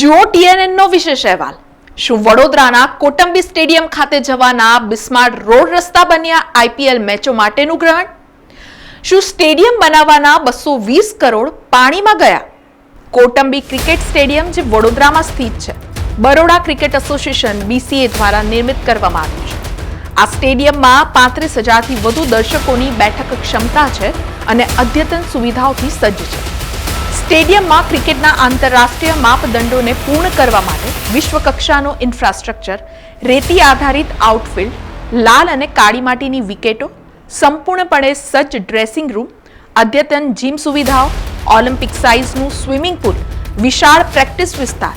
જુઓ TNN નો વિશેષ અહેવાલ. શું વડોદરાના કોટંબી સ્ટેડિયમ ખાતે જવાના બિસ્માર્ટ રોડ રસ્તા બન્યા આઈપીએલ મેચો માટેનું ગ્રહણ? શું સ્ટેડિયમ બનાવવાના બસો વીસ કરોડ પાણીમાં ગયા? કોટંબી ક્રિકેટ સ્ટેડિયમ જે વડોદરામાં સ્થિત છે. બરોડા ક્રિકેટ એસોસિએશન બીસીએ દ્વારા નિર્મિત કરવામાં આવ્યું છે. આ સ્ટેડિયમમાં પાંત્રીસ હજારથી વધુ દર્શકોની બેઠક ક્ષમતા છે અને અદ્યતન સુવિધાઓથી સજ્જ છે. સ્ટેડિયમમાં ક્રિકેટના આંતરરાષ્ટ્રીય માપદંડોને પૂર્ણ કરવા માટે વિશ્વ કક્ષાનો ઇન્ફ્રાસ્ટ્રક્ચર, રેતી આધારિત આઉટફિલ્ડ લાલ અને કાળી માટીની વિકેટો, સંપૂર્ણપણે સજ્જ ડ્રેસિંગ રૂમ અદ્યતન જીમ સુવિધાઓ ઓલિમ્પિક સાઇઝનું સ્વિમિંગ પુલ વિશાળ પ્રેક્ટિસ વિસ્તાર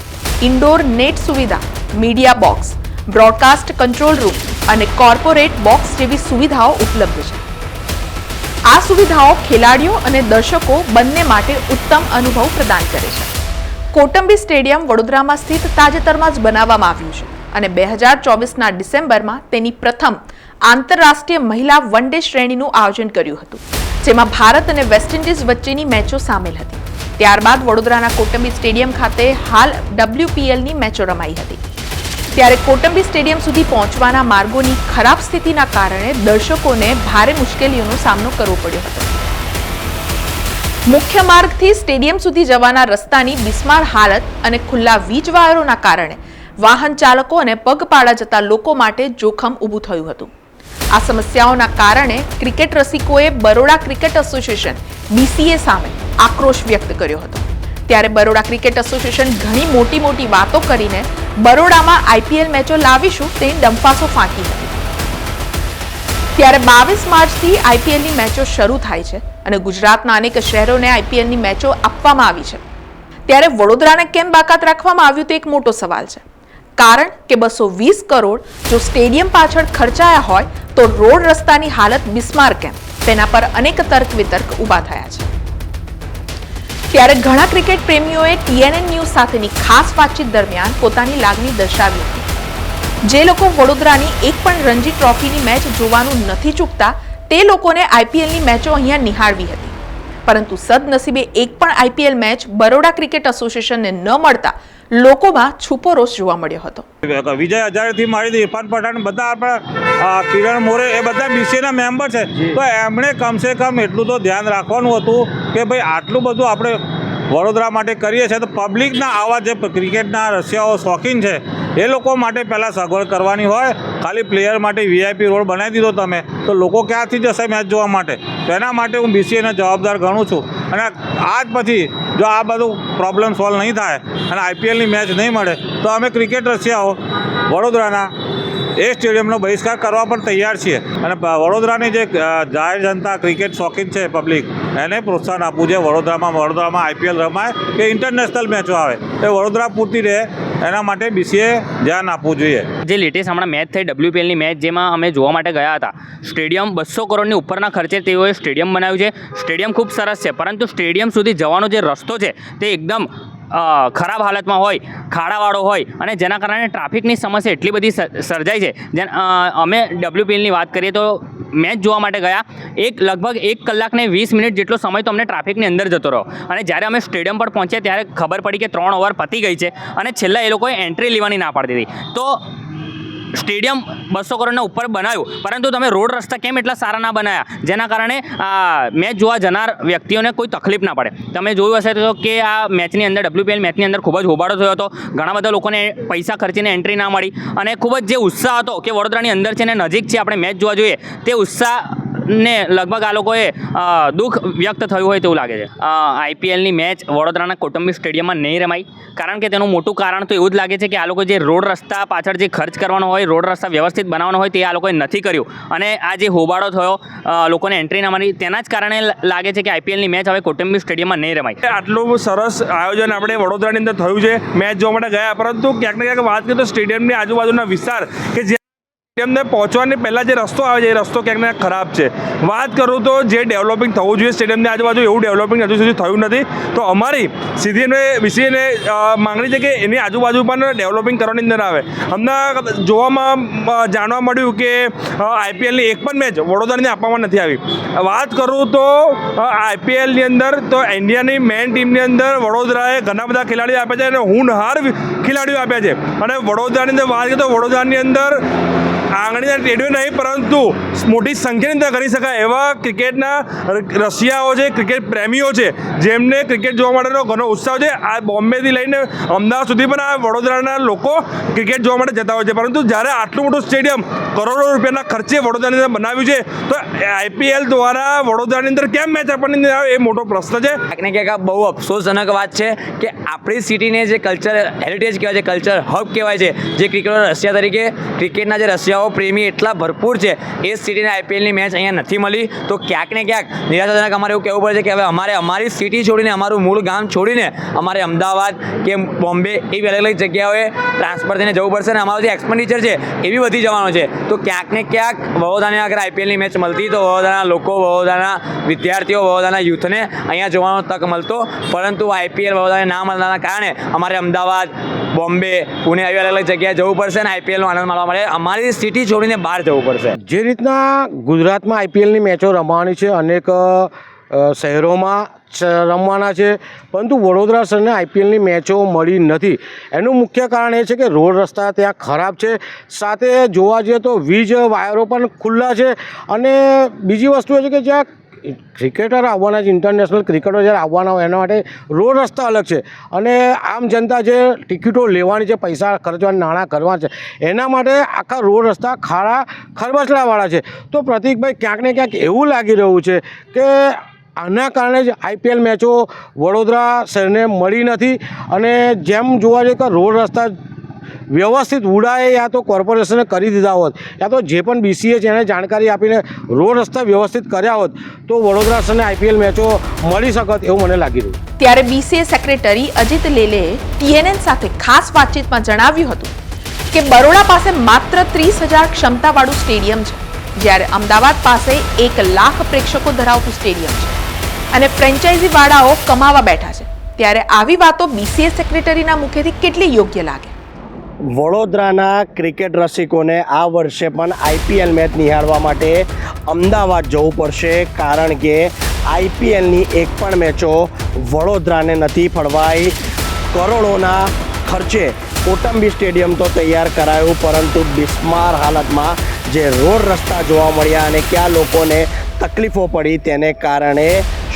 ઇન્ડોર નેટ સુવિધા media box broadcast control room અને કોર્પોરેટ બોક્સ જેવી સુવિધાઓ ઉપલબ્ધ છે. આ સુવિધાઓ ખેલાડીઓ અને દર્શકો બંને માટે ઉત્તમ અનુભવ પ્રદાન કરે છે. કોટંબી સ્ટેડિયમ વડોદરામાં સ્થિત તાજેતરમાં જ બનાવવામાં આવ્યું છે અને બે હજાર ચોવીસના ડિસેમ્બરમાં તેની પ્રથમ આંતરરાષ્ટ્રીય મહિલા વન ડે શ્રેણીનું આયોજન કર્યું હતું, જેમાં ભારત અને વેસ્ટ ઇન્ડિઝ વચ્ચેની મેચો સામેલ હતી. ત્યારબાદ વડોદરાના કોટંબી સ્ટેડિયમ ખાતે હાલ ડબ્લ્યુપીએલની મેચો રમાઈ હતી. ત્યારે કોટંબી સ્ટેડિયમ સુધી પહોંચવાના માર્ગોની ખરાબ સ્થિતિના કારણે દર્શકોને ભારે મુશ્કેલીઓનો સામનો કરવો પડ્યો હતો. મુખ્ય માર્ગથી સ્ટેડિયમ સુધી જવાના રસ્તાની બિસ્માર હાલત અને ખુલ્લા વીજ વાયરોના કારણે વાહન ચાલકો અને પગપાળા જતા લોકો માટે જોખમ ઊભું થયું હતું. આ સમસ્યાઓના કારણે ક્રિકેટ રસિકોએ બરોડા ક્રિકેટ એસોસિએશન, બીસીએ સામે આક્રોશ વ્યક્ત કર્યો હતો. ત્યારે બરોડા ક્રિકેટ એસોસિએશન ઘણી મોટી મોટી વાતો કરીને બરોડામાં આઈપીએલ મેચો લાવીશું તે ડંફાસો ફાંકી હતી. ત્યારે બાવીસ માર્ચથી આઈપીએલની મેચો શરૂ થાય છે અને ગુજરાતના અનેક શહેરોને આઈપીએલની મેચો આપવામાં આવી છે. ત્યારે વડોદરાને કેમ બાકાત રાખવામાં આવ્યું તે એક મોટો સવાલ છે. કારણ કે બસો વીસ કરોડ જો સ્ટેડિયમ પાછળ ખર્ચાયા હોય તો રોડ રસ્તાની હાલત બિસ્માર કેમ? તેના પર અનેક તર્ક વિતર્ક ઊભા થયા છે. ત્યારે ઘણા ક્રિકેટ પ્રેમીઓએ ટીએનએન ન્યૂઝ સાથેની ખાસ વાતચીત દરમિયાન પોતાની લાગણી દર્શાવી હતી. જે લોકો વડોદરાની એક પણ રણજી ટ્રોફીની મેચ જોવાનું નથી ચૂકતા, તે લોકોને આઈપીએલની મેચો અહીંયા નિહાળવી હતી. પરંતુ સદનસીબે એક પણ આઈપીએલ મેચ બરોડા ક્રિકેટ એસોસિએશનને ન મળતા લોકોમાં છુપો રોષ જોવા મળ્યો હતો. વિજય હજારેથી મારી ઇરફાન બધા આપણા કિરણ મોરે એ બધા બીસીના મેમ્બર છે. તો એમણે કમસે કમ એટલું તો ધ્યાન રાખવાનું હતું કે ભાઈ આટલું બધું આપણે વડોદરા માટે કરીએ છીએ તો પબ્લિકના આવા જે ક્રિકેટના રશિયાઓ શોખીન છે એ લોકો માટે પહેલાં સગવડ કરવાની હોય. ખાલી પ્લેયર માટે વીઆઈપી રોડ બનાવી દીધો તમે. તો લોકો ક્યાંથી જશે મેચ જોવા માટે? તો એના માટે હું બીસીએને જવાબદાર ગણું છું. અને આજ પછી જો આ બધું પ્રોબ્લેમ સોલ્વ નહીં થાય અને આઈપીએલની મેચ નહીં મળે તો અમે ક્રિકેટ રશિયાઓ વડોદરાના એ સ્ટેડિયમનો બહિષ્કાર કરવા પણ તૈયાર છીએ. અને વડોદરાની જે જાહેર જનતા ક્રિકેટ શોખીન છે પબ્લિક, એને પ્રોત્સાહન આપવું છે વડોદરામાં વડોદરામાં આઈપીએલ રમાય કે ઇન્ટરનેશનલ મેચો આવે. એ વડોદરા પૂરતી રહે, એના માટે બીસીએ ધ્યાન આપવું જોઈએ. જે લેટેસ્ટ હમણાં મેચ થઈ ડબ્લ્યુપીએલની મેચ જેમાં અમે જોવા માટે ગયા હતા. સ્ટેડિયમ બસો કરોડની ઉપરના ખર્ચે તેઓએ સ્ટેડિયમ બનાવ્યું છે. સ્ટેડિયમ ખૂબ સરસ છે, પરંતુ સ્ટેડિયમ સુધી જવાનો જે રસ્તો છે, તે એકદમ ખરાબ હાલતમાં હોય, ખાડાવાળો હોય અને જેના કારણે ટ્રાફિકની સમસ્યા એટલી બધી સર- સર્જાય છે. અમે ડબ્લ્યુપીએલની વાત કરીએ તો મેચ જોવા માટે ગયા. એક, લગભગ એક કલાકને વીસ મિનિટ જેટલો સમય તો અમને ટ્રાફિકની અંદર જતો રહ્યો. અને જ્યારે અમે સ્ટેડિયમ પર પહોંચ્યા ત્યારે ખબર પડી કે ત્રણ ઓવર પતી ગઈ છે અને છેલ્લા એ લોકોએ એન્ટ્રી લેવાની ના પાડી દીધી. તો સ્ટેડિયમ બસો કરોડના ઉપર બનાવ્યું. પરંતુ તમે રોડ રસ્તા કેમ એટલા સારા ના બનાવ્યા જેના કારણે, આ મેચ જોવા જનાર વ્યક્તિઓને કોઈ તકલીફ ના પડે. તમે જોયું હશે તો કે આ મેચની અંદર ડબ્લ્યુપીએલ મેચની અંદર ખૂબ જ હોબાળો થયો હતો. ઘણા બધા લોકોને પૈસા ખર્ચીને એન્ટ્રી ના મળી. અને ખૂબ જ જે ઉત્સાહ હતો કે વડોદરાની અંદર છે ને નજીક છે આપણે મેચ જોવા જોઈએ, તે ઉત્સાહ ને લગભગ આ લોકોએ દુઃખ વ્યક્ત થયું હોય તેવું લાગે છે. આઈપીએલની મેચ વડોદરાના કૌટુંબિક સ્ટેડિયમમાં નહીં રમાઈ. કારણ કે તેનું મોટું કારણ તો એવું જ લાગે છે કે આ લોકો જે રોડ રસ્તા પાછળ જે ખર્ચ કરવાનો હોય, રોડ રસ્તા વ્યવસ્થિત બનાવવાનો હોય, તે આ લોકોએ નથી કર્યું. અને આ જે હોબાળો થયો લોકોને એન્ટ્રી ના મારી તેના જ કારણે લાગે છે કે આઈપીએલની મેચ હવે કૌટુંબિક સ્ટેડિયમમાં નહીં રમાય આટલું સરસ આયોજન આપણે વડોદરાની અંદર થયું છે, મેચ જોવા માટે ગયા, પરંતુ ક્યાંક ને ક્યાંક વાત કરીએ તો સ્ટેડિયમની આજુબાજુના વિસ્તાર કે જે સ્ટેડિયમને પહોંચવાની પહેલાં જે રસ્તો આવે છે, એ રસ્તો ક્યાંક ખરાબ છે. વાત કરું તો જે ડેવલપિંગ થવું જોઈએ સ્ટેડિયમની આજુબાજુ, એવું ડેવલપિંગ હજુ સુધી થયું નથી. તો અમારી સીધી વિશેને માંગણી છે કે એની આજુબાજુ પણ ડેવલપિંગ કરવાની અંદર આવે. અમને જોવામાં જાણવા મળ્યું કે આઈપીએલની એક પણ મેચ વડોદરાને આપવામાં નથી આવી. વાત કરું તો આઈપીએલની અંદર તો ઇન્ડિયાની મેન ટીમની અંદર વડોદરાએ ઘણા બધા ખેલાડીઓ આપ્યા છે અને હુનહાર ખેલાડીઓ આપ્યા છે. અને વડોદરાની અંદર વાત કરીએ તો વડોદરાની અંદર આંગળીના ટેડીઓ નહીં, પરંતુ મોટી સંખ્યાની અંદર કરી શકાય એવા ક્રિકેટના રશિયાઓ છે, ક્રિકેટ પ્રેમીઓ છે, જેમને ક્રિકેટ જોવા માટેનો ઘણો ઉત્સાહ છે. આ બોમ્બેથી લઈને અમદાવાદ સુધી પણ આ વડોદરાના લોકો ક્રિકેટ જોવા માટે જતા હોય છે. પરંતુ જ્યારે આટલું મોટું સ્ટેડિયમ કરોડો રૂપિયાના ખર્ચે વડોદરાની અંદર બનાવ્યું છે, તો આઈપીએલ દ્વારા વડોદરાની અંદર કેમ મેચ આપવાની આવે એ મોટો પ્રશ્ન છે. ક્યાંક ને બહુ અફસોસજનક વાત છે કે આપણી સિટીને જે કલ્ચર, હેરિટેજ કહેવાય છે, કલ્ચર હબ કહેવાય છે, જે ક્રિકેટર રશિયા તરીકે ક્રિકેટના જે રશિયાઓ પ્રેમી એટલા ભરપૂર છે. એ સિટીને આઈપીએલની મેચ અહીંયા નથી મળી. તો ક્યાંક ને ક્યાંક નિરાશાજનક અમારે એવું કહેવું પડે છે કે હવે અમારે અમારી સિટી છોડીને, અમારું મૂળ ગામ છોડીને અમારે અમદાવાદ કે બોમ્બે એવી અલગ અલગ જગ્યાઓએ ટ્રાન્સફર થઈને જવું પડશે અને અમારો જે એક્સપેન્ડિચર છે એ બી વધી જવાનો છે. તો ક્યાંક ને ક્યાંક વડોદરાને અગર આઈપીએલની મેચ મળતી તો વડોદરાના લોકો, વડોદરાના વિદ્યાર્થીઓ, વડોદરાના યુથને અહીંયા જોવાનો તક મળતો. પરંતુ આઈપીએલ વડોદરાને ના મળવાના કારણે અમારે અમદાવાદ બોમ્બે, પુણે આવી અલગ અલગ જગ્યાએ જવું પડશે અને આઈપીએલનો આનંદ માણવા માટે અમારી સિટી છોડીને બહાર જવું પડશે. જે રીતના ગુજરાતમાં આઈપીએલની મેચો રમવાની છે, અનેક શહેરોમાં રમવાના છે, પરંતુ વડોદરા શહેરને આઈપીએલની મેચો મળી નથી. એનું મુખ્ય કારણ એ છે કે રોડ રસ્તા ત્યાં ખરાબ છે. સાથે જોવા જઈએ તો વીજ વાયરો પણ ખુલ્લા છે. અને બીજી વસ્તુ એ છે કે જ્યાં ક્રિકેટર આવવાના છે ઇન્ટરનેશનલ ક્રિકેટર જ્યારે આવવાના હોય, એના માટે રોડ રસ્તા અલગ છે. અને આમ જનતા જે ટિકિટો લેવાની છે, પૈસા ખર્ચવાના, નાણાં કરવા છે, એના માટે આખા રોડ રસ્તા ખાડા ખરબચડાવાળા છે. તો પ્રતિકભાઈ, ક્યાંક ને ક્યાંક એવું લાગી રહ્યું છે કે આના કારણે જ આઈપીએલ મેચો વડોદરા શહેરને મળી નથી. અને જેમ જોવા જઈએ કે રોડ રસ્તા વ્યવસ્થિત ઉડાએ યા તો કોર્પોરેશને કરી દીધા હોત, યા તો જે પણ બીસીએ છે એને જાણકારી આપીને રોડ રસ્તા વ્યવસ્થિત કર્યા હોત, તો વડોદરા સને આઈપીએલ મેચો મળી શકત એવું મને લાગી રહ્યું. ત્યારે BCA secretary Ajit Lele TNN સાથે ખાસ વાતચીતમાં જણાવ્યું હતું કે બરોડા પાસે માત્ર ત્રીસ હજાર ક્ષમતાવાળું સ્ટેડિયમ છે, જ્યારે અમદાવાદ પાસે એક લાખ પ્રેક્ષકો ધરાવતું સ્ટેડિયમ છે અને ફ્રેન્ચાઇઝીવાળાઓ કમાવા બેઠા છે. ત્યારે આવી વાતો બીસીએ સેક્રેટરીના મુખેથી કેટલી યોગ્ય લાગે? વડોદરાના ક્રિકેટ રસિકોને આ વર્ષે પણ આઈપીએલ મેચ નિહાળવા માટે અમદાવાદ જવું પડશે, કારણ કે આઈપીએલની એક પણ મેચો વડોદરાને નથી ફળવાઈ. કરોડોના ખર્ચે કોટંબી સ્ટેડિયમ તો તૈયાર કરાયું, પરંતુ બિસ્માર હાલતમાં જે રોડ રસ્તા જોવા મળ્યા અને ક્યાં લોકોને તકલીફો પડી તેને કારણે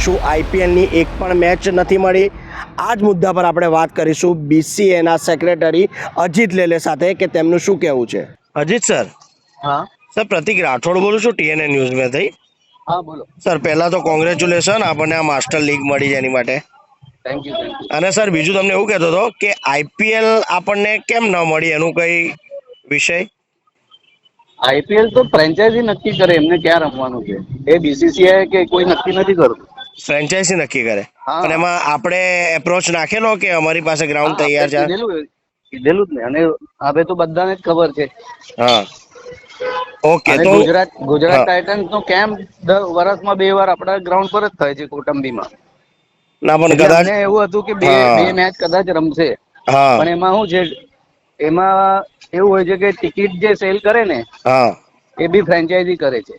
શું આઈપીએલની એક પણ મેચ નથી મળી? આ જ મુદ્દા પર આપણે વાત કરીશું બીસીએના સેક્રેટરી અજીત લેલે સાથે કે તેમનું શું કહેવું છે? અજીત સર. હા. સર પ્રતિક રાઠોડ બોલું છું ટીએનએ ન્યૂઝમાંથી હા બોલો. સર પહેલાં તો કોંગ્રેચ્યુલેશન આપણને આ માસ્ટર લીગ મળી છે એની માટે. થેન્ક યુ થેન્ક યુ અને સર બીજું તમને એવું કહેતો હતો કે આઈપીએલ આપણને કેમ ન મળી? એનું કઈ વિષય? આઈપીએલ તો ફ્રેન્ચાઇઝી નક્કી કરે એમને ક્યાં રમવાનું છે? એ બીસીસીઆઈ કે કોઈ નક્કી નથી કરતું? ફ્રેન્ચાઇઝી નક્કી કરે. અને એમાં આપણે એપ્રોચ નાખેલો કે અમારી પાસે ગ્રાઉન્ડ તૈયાર છે? કીધેલું જ ને. અને હવે તો બધાને જ ખબર છે. હા. ઓકે તો ગુજરાત ગુજરાત. ટાઇટન્સ નો કેમ્પ દર વર્ષમાં બે વાર આપણા ગ્રાઉન્ડ પર જ થાય છે કોટંબીમાં. ના પણ કદાચ એવું હતું કે બે બે મેચ કદાચ રમશે. હા. પણ એમાં શું છે? એમાં એવું હોય છે કે ટિકિટ જે સેલ કરે ને હા. એ બી ફ્રેન્ચાઇઝી કરે છે.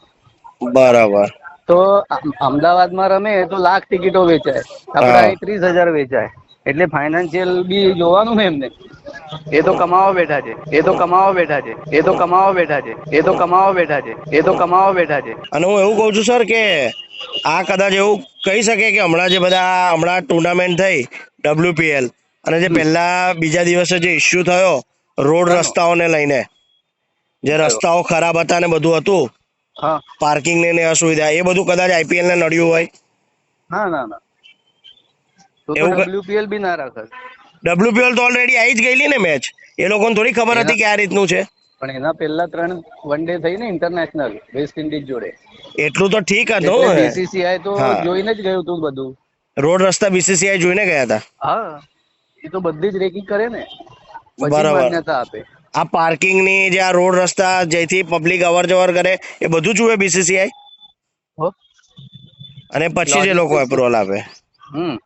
બરાબર. તો અમદાવાદમાં રમે તો લાખ ટિકિટો વેચાય. આપણે અહીં ત્રીસ હજાર વેચાય. એટલે ફાઇનાન્શિયલ બી જોવાનું ને એમને. એ તો કમાવા બેઠા છે. એ તો કમાવા બેઠા છે. એ તો કમાવા બેઠા છે. એ તો કમાવા બેઠા છે. એ તો કમાવા બેઠા છે. અને હું એવું કહું છું સર કે આ કદાચ એવું કહી શકે કે હમણાં જે બધા હમણાં ટુર્નામેન્ટ થઈ ડબ્લ્યુપીએલ અને જે પહેલા બીજા દિવસે જે ઇસ્યુ થયો રોડ રસ્તાઓને લઈને જે રસ્તાઓ ખરાબ હતા ને બધું હતું પાર્કિંગ ને અસુવિધા એ બધું કદાચ આઈપીએલ ને નડ્યું હોય. ના ના ના. તો ડબ્લ્યુપીએલ બી ના રાખે. ડબ્લ્યુપીએલ તો ઓલરેડી આવી જ ગયેલી ને મેચ એ લોકોને થોડી ખબર હતી કે આ રીતનું છે. પણ એના પહેલા ત્રણ વન ડે થઈ ને ઇન્ટરનેશનલ વેસ્ટ ઇન્ડિઝ જોડે. એટલું તો ઠીક હતું બીસીસીઆઈ તો જોઈને જ ગયું હતું બધું. રોડ રસ્તા બીસીસીઆઈ જોઈને ગયા હતા. હા. એ તો બધી જ રેકિંગ કરે ને. બરાબર. માન્યતા આપે. આ પાર્કિંગની જે આ રોડ રસ્તા જેથી પબ્લિક અવર જવર કરે એ બધું જુએ બીસીસીઆઈ અને પછી જે લોકો એપ્રુવલ આપે. હમ.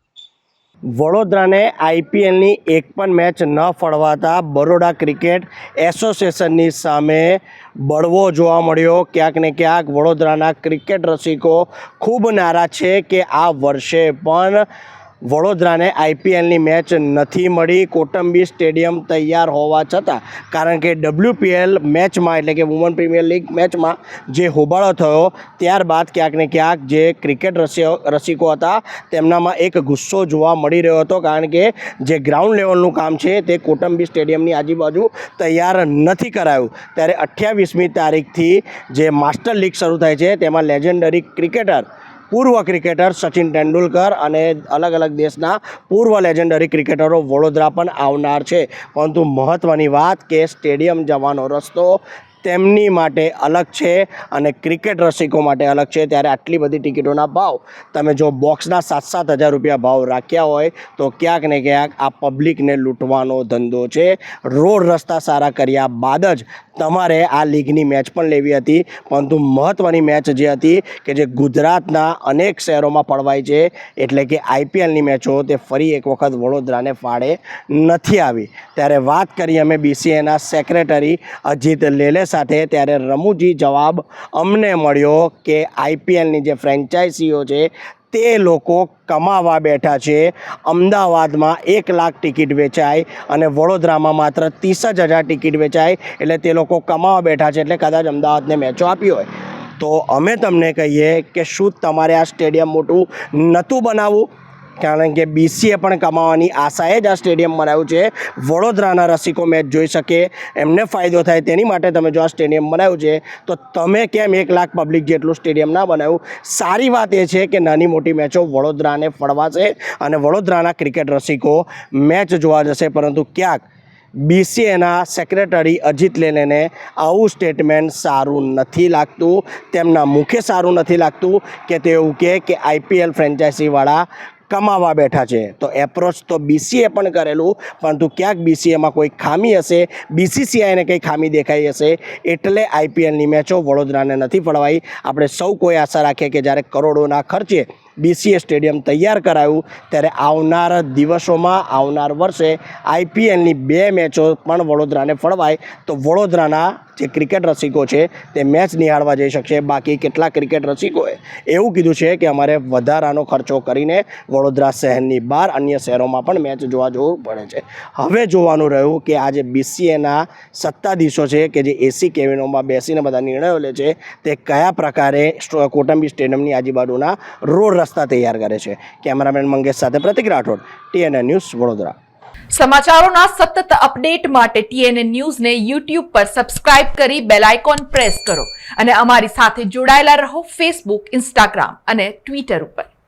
વડોદરાને આઈપીએલની એક પણ મેચ ન ફળવાતા બરોડા ક્રિકેટ એસોસિએશનની સામે બળવો જોવા મળ્યો. ક્યાંક ને ક્યાંક વડોદરાના ક્રિકેટ રસિકો ખૂબ નારાજ છે કે આ વર્ષે પણ વડોદરાને આઈપીએલની મેચ નથી મળી. કોટંબી સ્ટેડિયમ તૈયાર હોવા છતાં, કારણ કે ડબ્લ્યુપીએલ મેચમાં, એટલે કે વુમન પ્રીમિયર લીગ મેચમાં જે હોબાળો થયો, ત્યારબાદ ક્યાંક ને ક્યાંક જે ક્રિકેટ રસિયો, રસિકો હતા, તેમનામાં એક ગુસ્સો જોવા મળી રહ્યો હતો, કારણ કે જે ગ્રાઉન્ડ લેવલનું કામ છે, તે કોટંબી સ્ટેડિયમની આજુબાજુ તૈયાર નથી કરાયું. ત્યારે અઠ્યાવીસમી તારીખથી જે માસ્ટર લીગ શરૂ થાય છે, તેમાં લેજેન્ડરી ક્રિકેટર પૂર્વ ક્રિકેટર સચિન તેંડુલકર અને અલગ અલગ દેશના પૂર્વ લેજેન્ડરી ક્રિકેટરો વડોદરા પણ આવનાર છે. પરંતુ મહત્ત્વની વાત કે સ્ટેડિયમ જવાનો રસ્તો તેમની માટે અલગ છે અને ક્રિકેટ રસિકો માટે અલગ છે. ત્યારે આટલી બધી ટિકિટોના ભાવ તમે જો બોક્સના સાત સાત હજાર રૂપિયા ભાવ રાખ્યા હોય, તો ક્યાંક ને ક્યાંક આ પબ્લિકને લૂંટવાનો ધંધો છે. રોડ રસ્તા સારા કર્યા બાદ જ તમારે આ લીગની મેચ પણ લેવી હતી. પરંતુ મહત્ત્વની મેચ જે હતી કે જે ગુજરાતના અનેક શહેરોમાં પડવાય છે, એટલે કે આઈપીએલની મેચો, તે ફરી એક વખત વડોદરાને ફાળે નથી આવી. ત્યારે વાત કરી અમે બીસીએના સેક્રેટરી અજીત લેલે સાથે ત્યારે રમૂજી જવાબ અમને મળ્યો કે આઈપીએલની જે ફ્રેન્ચાઇઝીઓ છે, તે લોકો કમાવા બેઠા છે. અમદાવાદમાં એક લાખ ટિકિટ વેચાય અને વડોદરામાં માત્ર ત્રીસ જ હજાર ટિકિટ વેચાય એટલે તે લોકો કમાવા બેઠા છે એટલે કદાચ અમદાવાદને મેચો આપી હોય. તો અમે તમને કહીએ કે શું તમારે આ સ્ટેડિયમ મોટું નહોતું બનાવવું? કારણ કે બીસીએ પણ કમાવાની આશાએ જ આ સ્ટેડિયમ બનાવ્યું છે. વડોદરાના રસિકો મેચ જોઈ શકે, એમને ફાયદો થાય તેની માટે તમે જો આ સ્ટેડિયમ બનાવ્યું છે, તો તમે કેમ એક લાખ પબ્લિક જેટલું સ્ટેડિયમ ના બનાવ્યું? સારી વાત એ છે કે નાની મોટી મેચો વડોદરાને ફળવાશે અને વડોદરાના ક્રિકેટ રસિકો મેચ જોવા જશે, પરંતુ ક્યાંક બીસીએના સેક્રેટરી અજીત લેલેને આવું સ્ટેટમેન્ટ સારું નથી લાગતું. તેમના મુખે સારું નથી લાગતું કે તે એવું કહે કે આઈપીએલ ફ્રેન્ચાઇઝીવાળા કમાવા બેઠા છે. તો એપ્રોચ તો બીસીએ પણ કરેલું, પરંતુ ક્યાંક બીસીએમાં કોઈ ખામી હશે? બીસીસીઆઈને કંઈ ખામી દેખાઈ હશે? એટલે આઈપીએલની મેચો વડોદરાને નથી ફળવાઈ. આપણે સૌ કોઈ આશા રાખીએ કે જ્યારે કરોડોના ખર્ચે બીસીએ સ્ટેડિયમ તૈયાર કરાયું. ત્યારે આવનાર દિવસોમાં, આવનાર વર્ષે આઈપીએલની બે મેચો પણ વડોદરાને ફળવાય. તો વડોદરાના જે ક્રિકેટ રસિકો છે, તે મેચ નિહાળવા જઈ શકશે. બાકી કેટલાક ક્રિકેટ રસિકોએ? એવું કીધું છે કે અમારે વધારાનો ખર્ચો કરીને વડોદરા શહેરની બહાર અન્ય શહેરોમાં પણ મેચ જોવા જવું પડે છે. હવે જોવાનું રહ્યું કે આ જે બીસીએના સત્તાધીશો છે કે જે એસી કેબિનોમાં બેસીને બધા નિર્ણયો લે છે, તે કયા પ્રકારે કોટંબી સ્ટેડિયમની આજુબાજુના રોડ રસ્તા તૈયાર કરે છે. કેમેરામેન મંગેશ સાથે પ્રતિક રાઠોડ, ટીએનએ ન્યૂઝ વડોદરા. સમાચારોના સતત અપડેટ માટે ટીએનએ ન્યૂઝને યુટ્યુબ પર સબસ્ક્રાઇબ કરી બેલ આઇકોન પ્રેસ કરો અને અમારી સાથે જોડાયેલા રહો ફેસબુક, ઇન્સ્ટાગ્રામ અને ટ્વિટર ઉપર.